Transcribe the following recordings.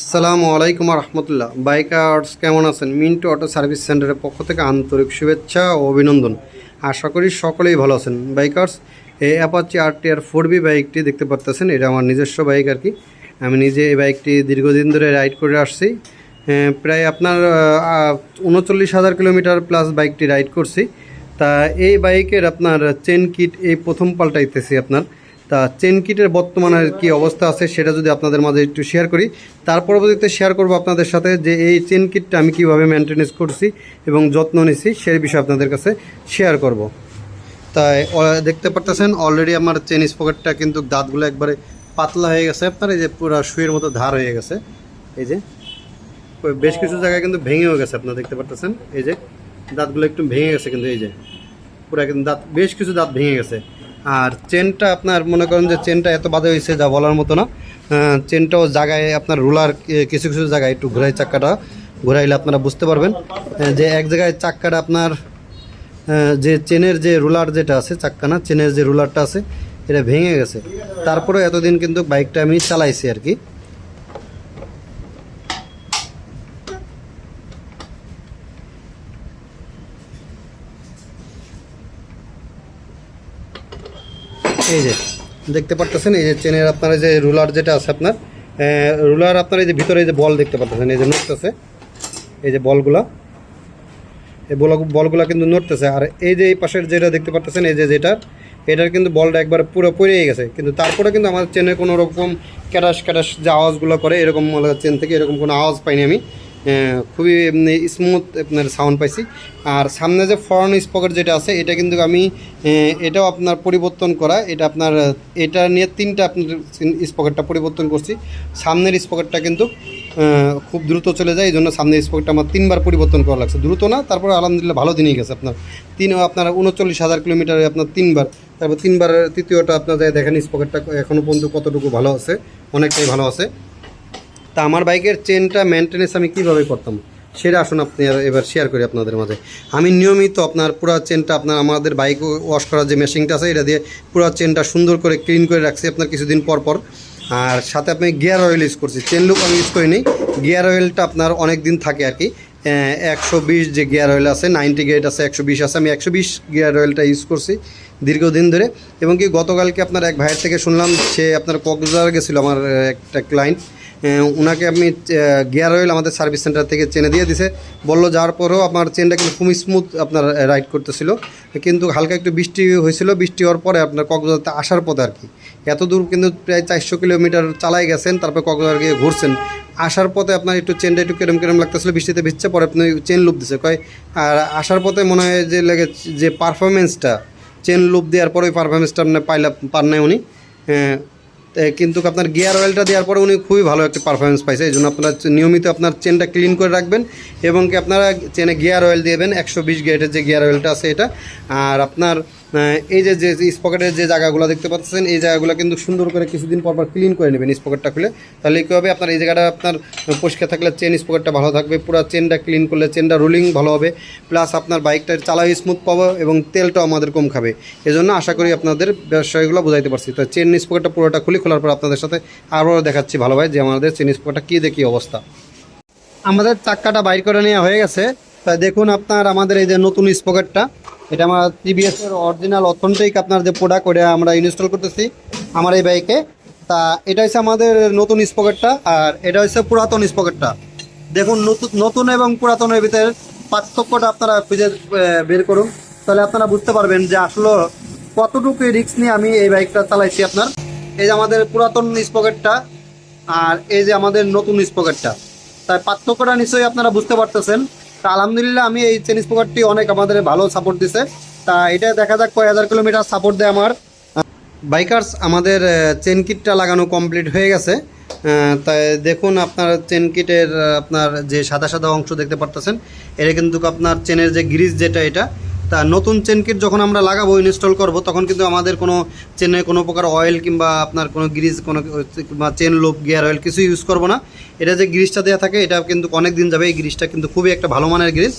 আসসালামু আলাইকুম রহমতুল্লাহ বাইকার্স, কেমন আছেন? মিন্টু অটো সার্ভিস সেন্টারের পক্ষ থেকে আন্তরিক শুভেচ্ছা ও অভিনন্দন। আশা করি সকলেই ভালো আছেন। বাইকার্স, এই Apache R T R four V বাইকটি দেখতে পারতেছেন। এটা আমার নিজস্ব বাইক আর কি। আমি নিজে এই বাইকটি দীর্ঘদিন ধরে রাইড করে আসছি। প্রায় আপনার উনচল্লিশ হাজার কিলোমিটার প্লাস বাইকটি রাইড করছি। তা এই বাইকের আপনার চেন কিট এই প্রথম পাল্টাইতেছি আপনার। তা চেন কিটের বর্তমানে কি অবস্থা আছে সেটা যদি আপনাদের মাঝে একটু শেয়ার করি। তার পরবর্তীতে শেয়ার করব আপনাদের সাথে যে এই চেন কিটটা আমি কীভাবে মেনটেনেন্স করছি এবং যত্ন নিছি সেই বিষয়ে আপনাদের কাছে শেয়ার করব। তাই দেখতে পারতেছেন অলরেডি আমার চেন স্পকেটটা কিন্তু দাঁতগুলো একবারে পাতলা হয়ে গেছে। আপনার এই যে পুরো শুয়ের মতো ধার হয়ে গেছে। এই যে বেশ কিছু জায়গায় কিন্তু ভেঙেও গেছে, আপনারা দেখতে পারতেছেন। এই যে, দাঁতগুলো একটু ভেঙে গেছে কিন্তু এই যে, পুরো কিন্তু দাঁত, বেশ কিছু দাঁত ভেঙে গেছে। আর চেনটা আপনার মনে করেন যে চেনটা এত বাজে হয়েছে যা বলার মতো না। চেনটাও জায়গায় আপনার রুলার কিছু কিছু জায়গায় একটু ঘুরাই চাক্কাটা, ঘুরাইলে আপনারা বুঝতে পারবেন যে এক জায়গায় চাক্কাটা আপনার যে চেনের যে রুলার যেটা আছে চাক্কা না চেনের যে রুলারটা আছে, এটা ভেঙে গেছে। তারপরে এতদিন কিন্তু বাইকটা আমি চালাইছি আর কি। এই যে, দেখতে পারতেছেন, এই যে চেনের আপনার যে রুলার যেটা আছে আপনার রুলার আপনার এই যে ভিতরে এই যে বল দেখতে পারতেছেন, এই যে নড়তেছে, এই যে বলগুলা, এই বল, বলগুলা কিন্তু নড়তেছে, আর এই যে এই পাশের যেটা দেখতে পারতেছেন, এই যে যেটা, এটার কিন্তু বলটা একবার পুরো পড়েই গেছে, কিন্তু তারপরে কিন্তু আমার চেনে কোনো রকম ক্যাটাস ক্যাটাস যে আওয়াজগুলো করে, এরকম চেন থেকে এরকম কোনো আওয়াজ পাইনি আমি খুবই স্মুথ আপনার সাউন্ড পাইছি। আর সামনে যে ফরন স্পকেট যেটা আছে, এটা কিন্তু আমি এটাও আপনার পরিবর্তন করা। এটা আপনার, এটা নিয়ে তিনটা আপনার স্পকেটটা পরিবর্তন করছি। সামনের স্পকেটটা কিন্তু খুব দ্রুত চলে যায়। এই জন্য সামনের স্পকেটটা আমার তিনবার পরিবর্তন করা লাগছে। দ্রুত না, তারপর আলহামদুলিল্লাহ ভালো দিনই গেছে আপনার। তিন, আপনার উনচল্লিশ হাজার কিলোমিটারে আপনার তিনবার, তারপর তিনবার তৃতীয়টা আপনার দেখেন স্পকেটটা এখনও পর্যন্ত কতটুকু ভালো আছে, অনেকটাই ভালো আছে। তা আমার বাইকের চেনটা মেনটেনেন্স আমি কীভাবে করতাম? সেটা আসুন আপনি এবার শেয়ার করি আপনাদের মাঝে। আমি নিয়মিত আপনার পুরা চেনটা আপনার আমাদের বাইক ওয়াশ করার যে মেশিনটা আছে, এটা দিয়ে পুরো চেনটা সুন্দর করে ক্লিন করে রাখছি আপনার কিছুদিন পর পর। আর সাথে আপনি গিয়ার অয়েল ইউজ করছি। চেন লুক আমি ইউজ করিনি। গিয়ার অয়েলটা আপনার অনেক দিন থাকে আর কি। একশো বিশ যে গিয়ার অয়েল আছে নাইনটি গেট আছে, একশো বিশ আছে, আমি একশো বিশ গিয়ার অয়েলটা ইউজ করছি দীর্ঘদিন ধরে। এবং কি গতকালকে আপনার এক ভাইয়ের থেকে শুনলাম, সে আপনার কক্সবাজার গেছিল, আমার একটা ক্লায়েন্ট ওনাকে আমি গিয়ার অয়েল আমাদের সার্ভিস সেন্টার থেকে চেনে দিয়ে দিছে। বলল যাওয়ার পরেও আমার চেনটা কিন্তু খুবই স্মুথ আপনার রাইড করতেছিল। কিন্তু হালকা একটু বৃষ্টি হয়েছিল। বৃষ্টি হওয়ার পরে আপনার কক্সবাজারতে আসার পথে আর কি। এত দূর কিন্তু প্রায় চারশো কিলোমিটার চালাই গেছেন, তারপর কক্সবাজার গিয়ে ঘুরছেন। আসার পথে আপনার একটু চেনটা একটু কেরম কেরম লাগতেছিল, বৃষ্টিতে ভিজছে, পরে আপনি চেন লুপ দিছে। কয়, আর আসার পথে মনে হয় যে লেগে, যে পারফরমেন্সটা চেন লুপ দেওয়ার পরে ওই পারফরমেন্সটা আপনি পাইলা পার নাই উনি। কিন্তু আপনার গিয়ার অয়েলটা দেওয়ার পরে উনি খুবই ভালো একটা পারফরমেন্স পাইছে। এই জন্য আপনার নিয়মিত আপনার চেনটা ক্লিন করে রাখবেন এবং কি আপনারা চেনে গিয়ার অয়েল দেবেন একশো বিশ গ্রেডের যে গিয়ার অয়েলটা আছে এটা। আর আপনার এই যে যে স্পকেটের যে জায়গাগুলো দেখতে পাচ্ছেন, এই জায়গাগুলো কিন্তু সুন্দর করে কিছুদিন পর পর ক্লিন করে নেবেন স্পকেটটা খুলে। তাহলে কী হবে? আপনার এই জায়গাটা আপনার পরিষ্কার থাকলে চেন স্পকেটটা ভালো থাকবে, পুরো চেনটা ক্লিন করলে চেনটা রোলিং ভালো হবে। প্লাস আপনার বাইকটা চালাই স্মুথ পাবো এবং তেলটাও আমাদের কম খাবে। এজন্য আশা করি আপনাদের ব্যবসায়ীগুলো বোঝাইতে পারছি। তো চেন স্পকেটটা পুরোটা খুলে খোলার পর আপনাদের সাথে আরও দেখাচ্ছি ভালোভাবে যে আমাদের চেন স্পকেটটা কী দেখি অবস্থা। আমাদের চাক্কাটা বাইর করে নেওয়া হয়ে গেছে। তা দেখুন আপনার আমাদের এই যে নতুন স্পকেটটা এটা আমার টিভিএস এর অরিজিনাল অথেন্টিক আপনার যে প্রোডাক্ট ওটা আমরা ইনস্টল করতেছি আমার এই বাইকে তা এটা হচ্ছে আমাদের নতুন স্পকেটটা আর এটা হচ্ছে পুরাতন স্পকেটটা দেখুন, নতুন নতুন এবং পুরাতনের ভিতরে পার্থক্যটা আপনারা খুঁজে বের করুন। তাহলে আপনারা বুঝতে পারবেন যে আসলে কতটুকু রিস্ক নিয়ে আমি এই বাইকটা চালাইছি আপনার। এই যে আমাদের পুরাতন স্পকেটটা আর এই যে আমাদের নতুন স্পকেটটা তাই পার্থক্যটা নিশ্চয়ই আপনারা বুঝতে পারতেছেন। তা আলহামদুলিল্লাহ আমি এই চেনিস পোকারটি অনেক আমাদের ভালো সাপোর্ট দিছে। তা এটা দেখা যাক কয় হাজার কিলোমিটার সাপোর্ট দেয় আমার। বাইকার্স আমাদের চেন কিটটা লাগানো কমপ্লিট হয়ে গেছে। তাই দেখুন আপনার চেন কিটের আপনার যে সাদা সাদা অংশ দেখতে পারতেছেন, এটা কিন্তু আপনার চেনের যে গ্রিজ যেটা, এটা তা নতুন চেন কিট যখন আমরা লাগাবো ইনস্টল করব, তখন কিন্তু আমাদের কোনো চেনে কোনো প্রকার অয়েল কিংবা আপনার কোনো গ্রিজ কোনো কিংবা চেন লোপ গিয়ার অয়েল কিছু ইউজ করব না। এটা যে গ্রিজটা দেওয়া থাকে, এটা কিন্তু অনেক দিন যাবে। এই গ্রিজটা কিন্তু খুবই একটা ভালো মানের গ্রিজ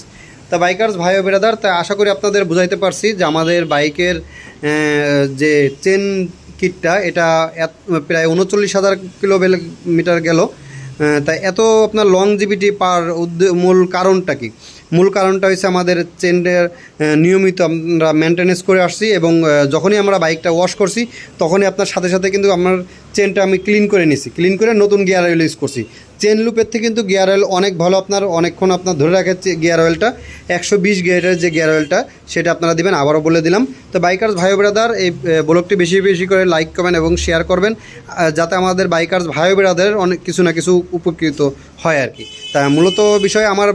তা বাইকার্স ভাই ও বেরাদার তা আশা করি আপনাদের বুঝাইতে পারছি যে আমাদের বাইকের যে চেন কিটটা এটা প্রায় উনচল্লিশ হাজার কিলোমিটার গেল। তাই এত আপনার লং লংজিভিটি পার মূল কারণটা কি? মূল কারণটা হচ্ছে আমাদের চেনের নিয়মিত আমরা মেনটেনেন্স করে আসছি এবং যখনই আমরা বাইকটা ওয়াশ করছি, তখনই আপনার সাথে সাথে কিন্তু আমার চেনটা আমি ক্লিন করে নিছি। ক্লিন করে নতুন গিয়ার অয়েল ইউজ করছি। চেন লুপের থেকে কিন্তু গিয়ার অয়েল অনেক ভালো আপনার, অনেকক্ষণ আপনার ধরে রাখে গিয়ার অয়েলটা একশো বিশ গিয়ারের যে গিয়ার অয়েলটা সেটা আপনারা দিবেন, আবারও বলে দিলাম। তো বাইকার্স ভাই ব্রাদার এই ব্লগটি বেশি বেশি করে লাইক করবেন এবং শেয়ার করবেন যাতে আমাদের বাইকার্স ভাই ব্রাদার অনেক কিছু না কিছু উপকৃত হয় আর কি। তা মূলত বিষয় আমার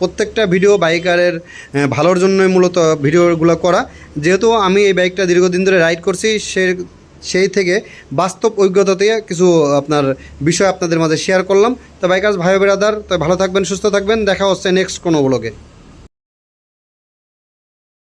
প্রত্যেকটা ভিডিও বাইকারের ভালোর জন্যই মূলত ভিডিওগুলো করা। যেহেতু আমি এই বাইকটা দীর্ঘদিন ধরে রাইড করছি, সে সেই থেকে বাস্তব অভিজ্ঞতা থেকে কিছু আপনার বিষয় আপনাদের মাঝে শেয়ার করলাম। তো বাইকার্স ভাই বেড়াদার, তো ভালো থাকবেন, সুস্থ থাকবেন। দেখা হচ্ছে নেক্সট কোনো ব্লগে